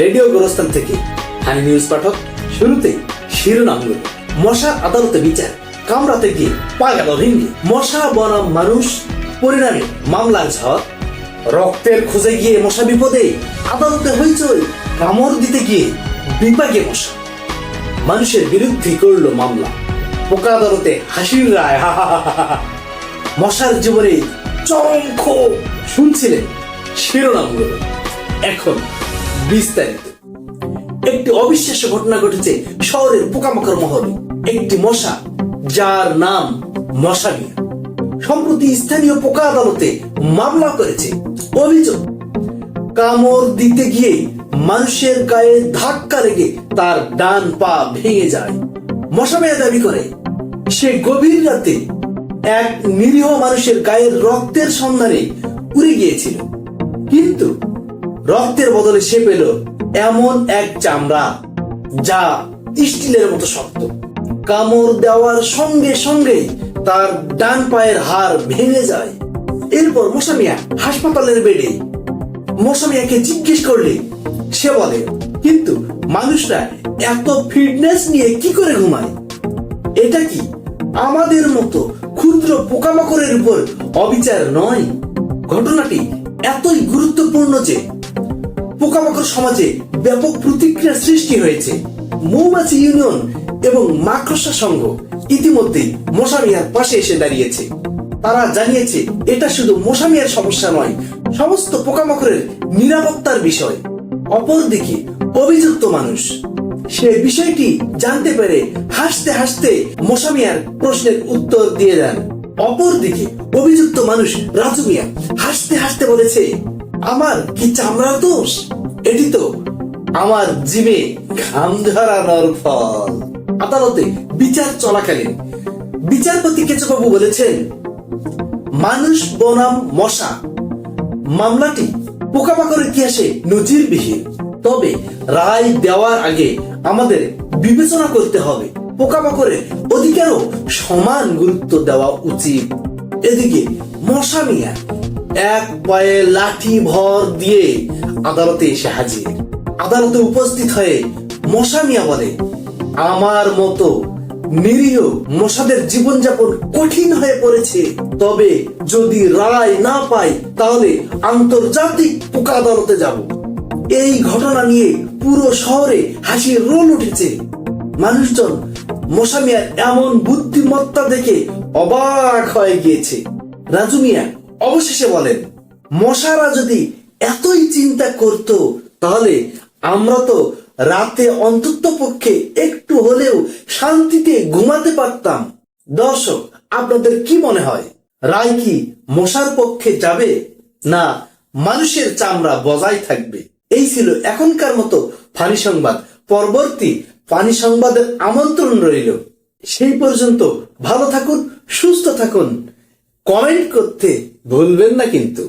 Radio গোরস্থান থেকে হানি news পাঠক, শুরুতেই শিরোনামগুলো মশা আদালতে বিচার কামড়াতে গিয়ে পা গেল ভেঙে মশা বনাম মানুষ, পরিণামে মামলার ঝড়। রক্তের খোঁজে গিয়ে মশা বিপদে, আদালতে হইচই, কামড় দিতে গিয়ে বিপাকে মশা। মানুষের বিরুদ্ধে করল মামলা। পোকা আদালতে হাসির রায়, হা হা হা। মশার জীবনে চরম ক্ষোভ। শুনছিলেন শিরোনামগুলো এখন বিস্তারিত। একটি অবিশ্বাস্য ঘটনা ঘটেছে শহরের পোকামাকড় মহলে। একটি মশা, যার নাম মশা সম্প্রতি স্থানীয় পোকা আদালতে মামলা করেছে। অভিযোগ, কামড় দিতে গিয়ে মানুষের গায়ে ধাক্কা লেগে তার ডান পা ভেঙে যায়। মশা মেয়ে দাবি করে, সে গভীর রাতে এক নিরীহ মানুষের গায়ের রক্তের সন্ধানে উড়ে গিয়েছিল। কিন্তু রক্তের বদলে সে পেল এমন এক চামড়া যা স্টিলের মতো শক্ত। কামড় দেওয়ার সঙ্গে সঙ্গে তার ডান পায়ের হাড় ভেঙে যায়। এরপর মশামিয়া হাসপাতালের বেডে। মৌসুমিয়াকে জিজ্ঞেস করলে, সে বলে, কিন্তু মানুষরা এত ফিটনেস নিয়ে কি করে ঘুমায়? এটা কি আমাদের মতো ক্ষুদ্র পোকামাকড়ের উপর অবিচার নয়? ঘটনাটি এতই গুরুত্বপূর্ণ যে পোকামাকড় সমাজে ব্যাপক প্রতিক্রিয়া সৃষ্টি হয়েছে। মৌমাছি ইউনিয়ন এবং মাকড়সা সংঘ ইতিমধ্যেই মশামিয়ার পাশে এসে দাঁড়িয়েছে। তারা জানিয়েছে, এটা শুধু মশামিয়ার সমস্যা নয়, সমস্ত পোকামাকড়ের নিরাপত্তার বিষয়। অপরদিকে, অভিযুক্ত মানুষ। সে বিষয়টি জানতে পেরে হাসতে হাসতে মশামিয়ার প্রশ্নের উত্তর দিয়ে দেন। অপরদিকে, অভিযুক্ত মানুষ রাজু মিয়া হাসতে হাসতে বলেছে, আমার কি চামড়ার দোষ? এটি তো আমার জিমে ঘাম ঝরানোর ফল। আদালতে বিচার চলাকালীন বিচারপতি কেচবাবু বলেছেন, মানুষ বনাম মশা। মামলাটি পোকামাকড়ের ইতিহাসে নজিরবিহীন। তবে রায় দেওয়ার আগে আমাদের বিবেচনা করতে হবে, পোকামাকড়ের অধিকারও সমান গুরুত্ব দেওয়া উচিত। এদিকে মশা মিয়া এক পায়ে লাঠি ভর দিয়ে আদালতে এসে হাজির। আদালতে উপস্থিত হয়ে মশা মিয়া বলে, আমার মতো নিরীহ মশাদের জীবনযাপন কঠিন হয়ে পড়েছে। তবে যদি রায় না পাই, তাহলে আন্তর্জাতিক পোকা আদালতে যাব। এই ঘটনা নিয়ে পুরো শহরে হাসির রোল উঠেছে। মানুষজন মশা মিয়ার এমন বুদ্ধিমত্তা দেখে অবাক হয়ে গিয়েছে। রাজু মিয়া অবশেষে বলেন, মশারা যদি এতই চিন্তা করত, তাহলে আমরা তো রাতে অন্তত পক্ষে একটু হলেও শান্তিতে ঘুমাতে পারতাম। দর্শক, আপনাদের কি মনে হয়, রায় কি মশার পক্ষে যাবে, না মানুষের চামড়া বজায় থাকবে? এই ছিল এখনকার মতো ফানি সংবাদ। পরবর্তী ফানি সংবাদের আমন্ত্রণ রইল। সেই পর্যন্ত ভালো থাকুন, সুস্থ থাকুন। কমেন্ট করতে ভুলবেন না কিন্তু।